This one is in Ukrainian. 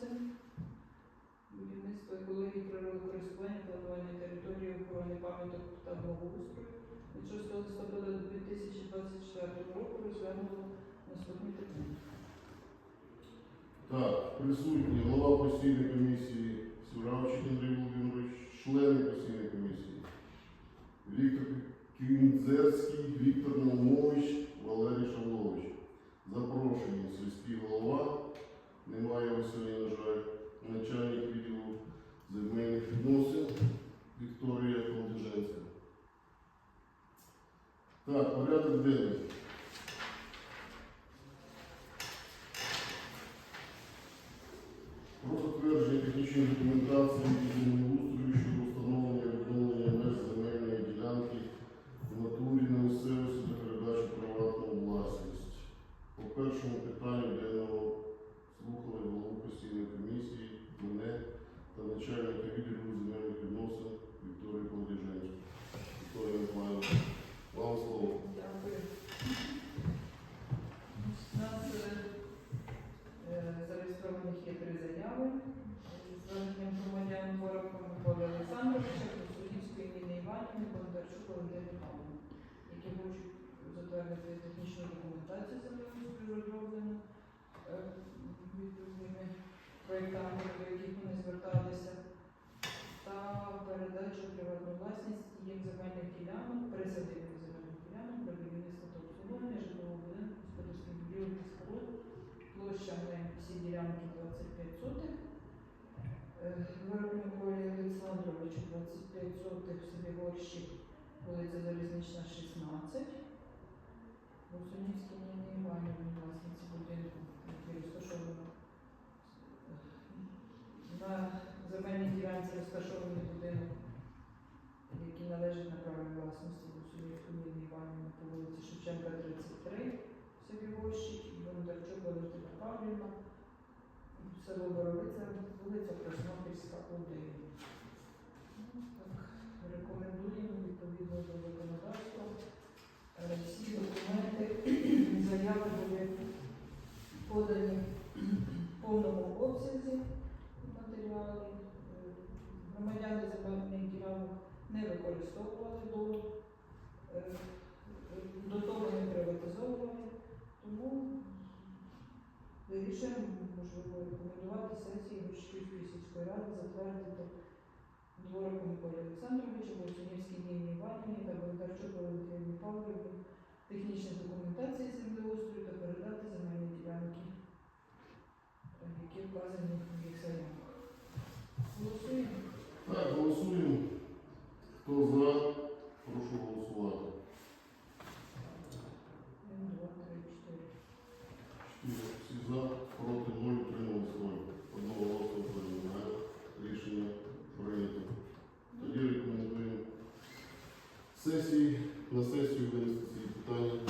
це будівництво екології природокористування, планування території охорони пам'яток та благоустрою від 6 листопада 2024 року розглянуло наступні питання. Так, присутні голова постійної комісії Сюравченко Так, порядок денний. Про затвердження технічної документації затвердити технічну документацію землеустрою розроблену е, відповідними проєктами, до яких вони зверталися, та передачу приватну власність їм земельних ділянок, присадибних земельних ділянок для будівництва та обслуговування житлового будинку господарських будівель та споруд площами всі ділянки 25 сотих. Е, Виробнику Олександровичу 25 сотих селі Горщик, вулиця Залізнична, 16. Босонівській Ніні Іванівні, власниці будинку, який розташовано на земельній ділянці розташований будинок, який належить на праві власності Босонівської Ніни Іванівни по вулиці Шевченка, 33 в селі Горщик, і Бондарчук Валентина Павлівна, село Боровиця, вулиця Краснопільська, 1. Подані в повному обсязі матеріалів. Е, Громадяни земельних ділянок не використовували до, е, до того не приватизовували. Тому вирішуємо, можливо, рекомендувати сесії Гощівської сільської ради затвердити Дворику Миколі Олександровичу, Болсунівській Ніні Іванівні та Бондарчук Валентині Павлівні вказаних вікселях. Голосуємо. Так, голосуємо. Хто за? Прошу голосувати. Один, два, три, чотири. Чотири. Всі за, проти, ноль, утримались нуль. Одного голосу приймає. Рішення прийнято. Тоді рекомендуємо сесії на сесію винести ці питання.